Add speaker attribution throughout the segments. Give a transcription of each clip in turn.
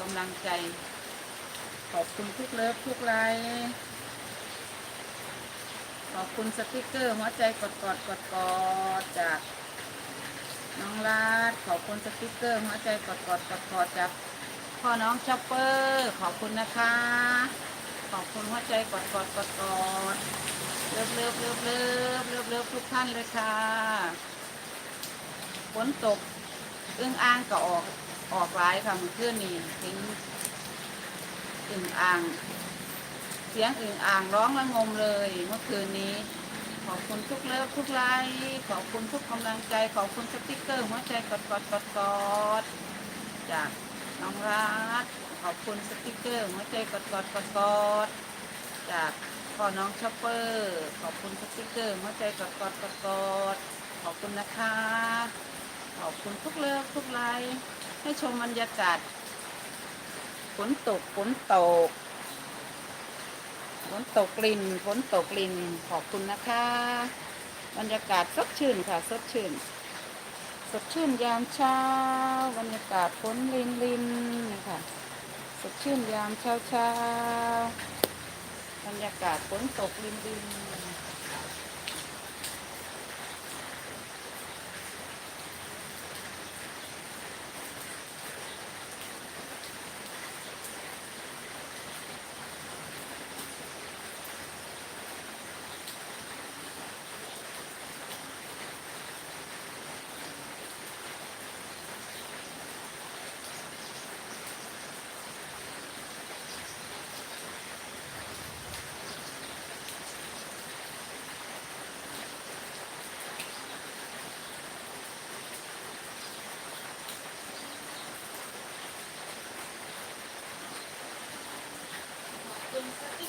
Speaker 1: กำลังใจ ขอบคุณทุกเลิฟทุกไลค์ขอบคุณสติกเกอร์หัวใจกดกอดกดกอดจากน้องลาดขอบคุณสติกเกอร์หัวใจกดกอดกดกอดจากพ่อน้องช็อปเปอร์ขอบคุณนะคะ ขอบคุณหัวใจกดกอดกดกอดเลิฟเลิฟเลิฟเลิฟเลิฟเลิฟทุกท่านเลยค่ะฝนตกอึ้งอ่างก็ออก ออกหลายค่ะเมื่อคืนนี้ทิ้งอึ่งอ่าง เสียงอึ่งอ่างร้องระงมเลยเมื่อคืนนี้ ขอบคุณทุกเลิฟทุกไลค์ขอบคุณทุกกำลังใจ ขอบคุณสติ๊กเกอร์หัวใจกดกดกดกดจากน้องรักขอบคุณสติ๊กเกอร์หัวใจกดกดกดกดจากพ่อน้องชอปเปอร์ ขอบคุณสติ๊กเกอร์หัวใจกดกดกดกดขอบคุณนะคะ คุณทุกเลิฟทุกไลค์ให้ชมบรรยากาศฝนตกฝนตกฝนตกกลิ่นฝนตกกลิ่นขอบคุณนะคะ บรรยากาศสดชื่นค่ะสดชื่น สดชื่นยามเช้า บรรยากาศฝนลินลินนี่ค่ะ สดชื่นยามเช้าเช้าบรรยากาศฝนตกลินลิน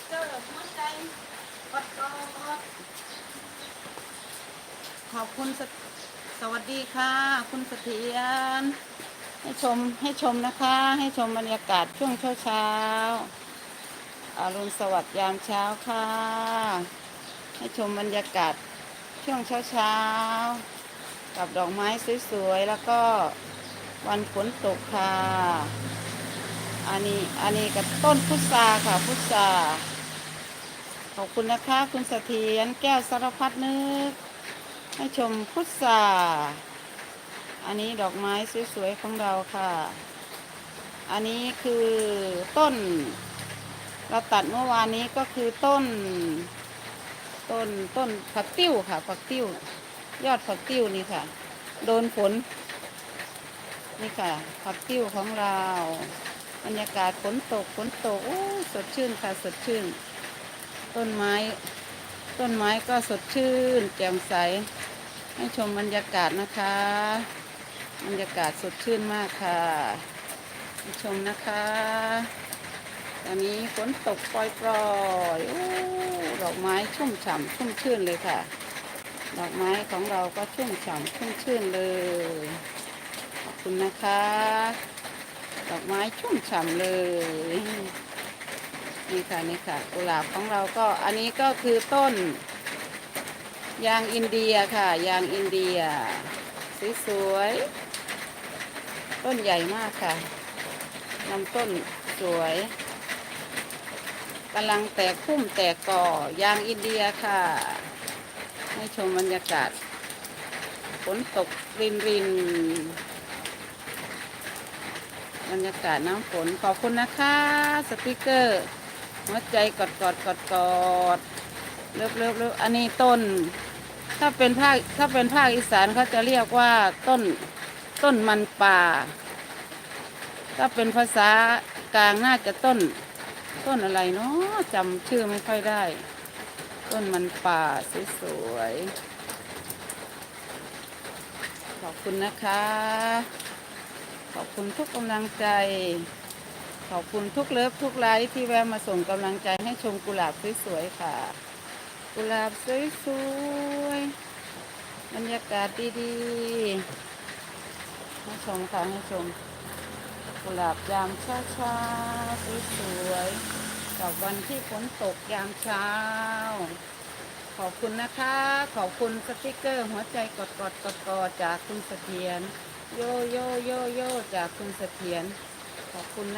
Speaker 1: เกอหัวใจกดกดขอบคุณสสวัสดีค่ะ คุณเสถียรให้ชมให้ชมนะคะ ให้ชมบรรยากาศช่วงเช้าเช้าๆอรุณสวัสดิ์ยามเช้าค่ะ ให้ชมบรรยากาศช่วงเช้าเช้ากับดอกไม้สวยๆแล้วก็วันฝนตกค่ะ อันนี้อันนี้กับต้นพุทราค่ะพุทรา ขอบคุณนะคะ คุณเสถียรแก้วสารพัดนึก ให้ชมพุทราอันนี้ดอกไม้สวยๆของเราค่ะ อันนี้คือต้น เราตัดเมื่อวานนี้ก็คือต้น ต้นต้นผักติ้วค่ะผักติ้ว ยอดผักติ้วนี่ค่ะ โดนฝนนี่ค่ะผักติ้วของเรา บรรยากาศฝนตกฝนตกโอ้สดชื่นค่ะสดชื่น ต้นไม้ ต้นไม้ก็สดชื่น แจ่มใส ให้ชมบรรยากาศนะคะ บรรยากาศสดชื่นมากค่ะให้ชมนะคะ ตอนนี้ฝนตกปล่อยๆโอ้ดอกไม้ชุ่มฉ่ำชุ่มชื่นเลยค่ะ ดอกไม้ของเราก็ชุ่มฉ่ำชุ่มชื่นเลยขอบคุณนะคะ ดอกไม้ชุ่มฉ่ำเลย นี่ค่ะนี่ค่ะกุหลาบของเราก็อันนี้ก็คือต้น ยางอินเดียค่ะ ยางอินเดียสวยๆต้นใหญ่มากค่ะลำต้นสวยกำลังแตกพุ่มแตกก่อยางอินเดียค่ะ ให้ชมบรรยากาศฝนตกรินรินบรรยากาศน้ำฝนขอบคุณนะคะ สติกเกอร์ หัวใจกอดกอดกอดกอดเลิฟเลิฟเลิฟอันนี้ต้น ถ้าเป็นภาคถ้าเป็นภาคอีสานเขาจะเรียกว่าต้นต้นมันป่า ถ้าเป็นภาษากลางน่าจะต้น ต้นอะไรเนาะจำชื่อไม่ค่อยได้ ต้นมันป่าสวยๆขอบคุณนะคะ ขอบคุณทุกกำลังใจ ขอบคุณทุกเลิฟทุกไลค์ที่แวะมาส่งกำลังใจให้ชมกุหลาบสวยๆค่ะ กุหลาบสวยๆบรรยากาศดีๆให้ชมค่ะให้ชม กุหลาบยามเช้าๆสวยๆกับวันที่ฝนตกยามเช้า ขอบคุณนะคะ ขอบคุณสติกเกอร์ หัวใจกดกดกดกดจากคุณเสถียรโยโยโยโยจากคุณเสถียรขอบคุณนะ